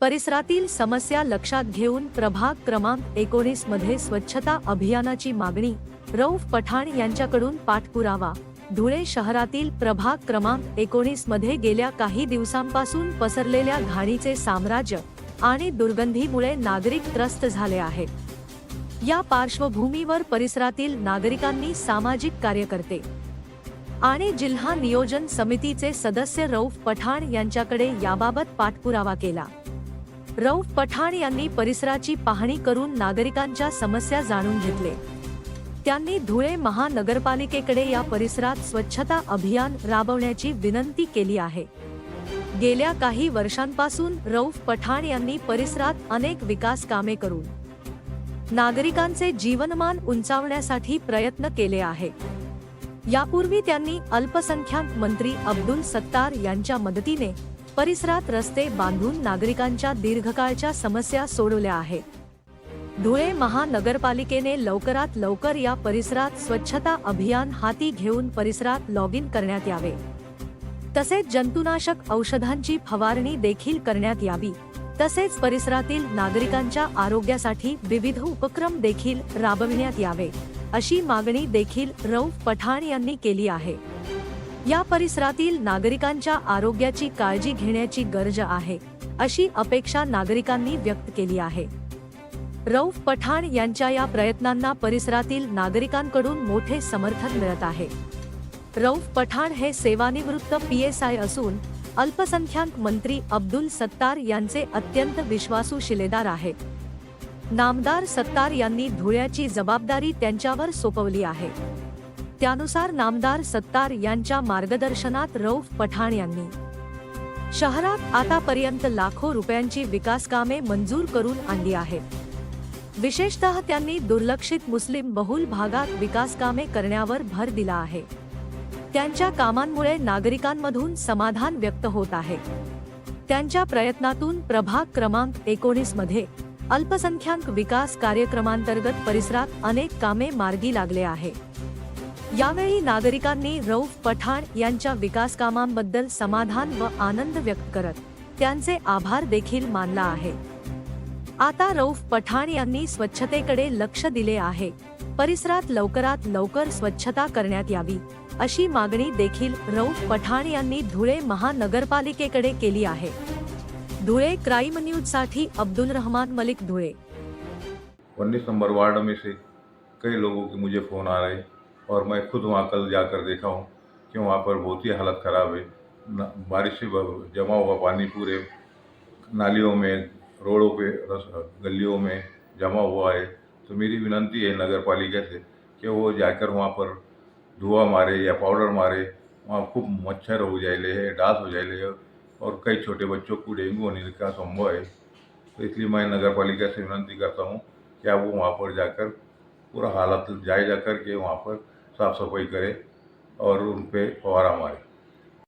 परिसरातील समस्या लक्षात घेऊन प्रभाग क्रमांक एकोणीसमध्ये स्वच्छता अभियानाची मागणी रौफ पठाण यांच्याकडून पाठपुरावा. धुळे शहरातील प्रभाग क्रमांक एकोणीसमध्ये गेल्या काही दिवसांपासून पसरलेल्या घाणीचे साम्राज्य आणि दुर्गंधीमुळे नागरिक त्रस्त झाले आहेत. या पार्श्वभूमीवर परिसरातील नागरिकांनी सामाजिक कार्यकर्ते आणि जिल्हा नियोजन समितीचे सदस्य रौफ पठाण यांच्याकडे याबाबत पाठपुरावा केला. रौफ पठाण यांनी परिसराची पाहणी करून नागरिकांच्या समस्या जाणून घेतले. त्यांनी धुळे महानगरपालिकेकडे या परिसरात स्वच्छता अभियान राबवण्याची विनंती केली आहे. गेल्या काही वर्षांपासून रौफ पठाण यांनी परिसरात अनेक विकास कामे करून नागरिकांचे जीवनमान उंचावण्यासाठी प्रयत्न केले आहे. यापूर्वी त्यांनी अल्पसंख्याक मंत्री अब्दुल सत्तार यांच्या मदतीने परिसरात रस्ते बांधून नागरिकांच्या दीर्घकाळच्या समस्या सोडवल्या आहेत. धुळे महानगरपालिकेने लवकरात लवकर या परिसरात स्वच्छता अभियान हाती घेऊन परिसरात लॉग इन करण्यात यावे. तसेच जंतुनाशक औषधांची फवारणी देखील करण्यात यावी. तसेच परिसरातील नागरिकांच्या आरोग्यासाठी विविध उपक्रम देखील राबविण्यात यावे अशी मागणी देखील रौफ पठाण यांनी केली आहे. या परिसरातील नागरिकांच्या आरोग्याची काळजी घेण्याची गरज आहे अशी अपेक्षा नागरिकांनी व्यक्त केली आहे. रौफ पठाण यांच्या या प्रयत्नांना परिसरातील नागरिकांकडून मोठे समर्थन मिळत आहे. रौफ पठाण हे सेवानिवृत्त पी एस आय असून अल्पसंख्याक मंत्री अब्दुल सत्तार यांचे अत्यंत विश्वासू शिलेदार आहेत नामदार सत्तार यांनी धुळ्याची जबाबदारी त्यांच्यावर सोपवली आहे. त्यानुसार नामदार सत्तार यांच्या मार्गदर्शनात रौफ पठाण यांनी. शहरात आतापर्यंत लाखो रुपयांची विकास कामे मंजूर करून आणली आहेत. विशेषतः त्यांनी दुर्लक्षित मुस्लिम बहुल भागात विकास कामे करण्यावर भर दिला आहे. त्यांच्या कामांमुळे नागरिकांमधून समाधान व्यक्त होत आहे. त्यांच्या प्रयत्नातून प्रभाग क्रमांक एकोणीसमध्ये अल्पसंख्याक विकास कार्यक्रमांतर्गत परिसरात अनेक कामे मार्गी लागले आहे. यावेळी नागरिकांनी रौफ पठाण यांच्या विकास कामांबद्दल समाधान व आनंद व्यक्त करत त्यांचे आभार देखील मानला आहे. आता रौफ पठाण यांनी स्वच्छतेकडे लक्ष दिले आहे. परिसरात लवकरात लवकर स्वच्छता करण्यात यावी अशी मागणी देखील रौफ पठाण यांनी धुळे महानगरपालिकेकडे केली आहे. धुळे क्राईम न्यूजसाठी अब्दुल रहमान मलिक धुळे. उन्नीस नंबर वार्ड में से कई लोगों के मुझे फ़ोन आ रहे और मैं खुद वहाँ कल जाकर देखा हूँ कि वहाँ पर बहुत ही हालत ख़राब है। बारिश से जमा हुआ पानी पूरे नालियों में, रोडों पे गलियों में जमा हुआ है। तो मेरी विनंती है नगर पालिका से कि वो जाकर वहाँ पर धुआँ मारे या पाउडर मारे, वहाँ खूब मच्छर हो जाएले है डांस हो जाएले है और कई छोटे बच्चों को डेंगू होने का संभव है। तो इसलिए मैं नगर पालिका से विनंती करता हूँ कि आप वो वहाँ पर जाकर पूरा हालत जायजा करके वहाँ पर साफ़ सफाई करे और उन पर फवारा मारे।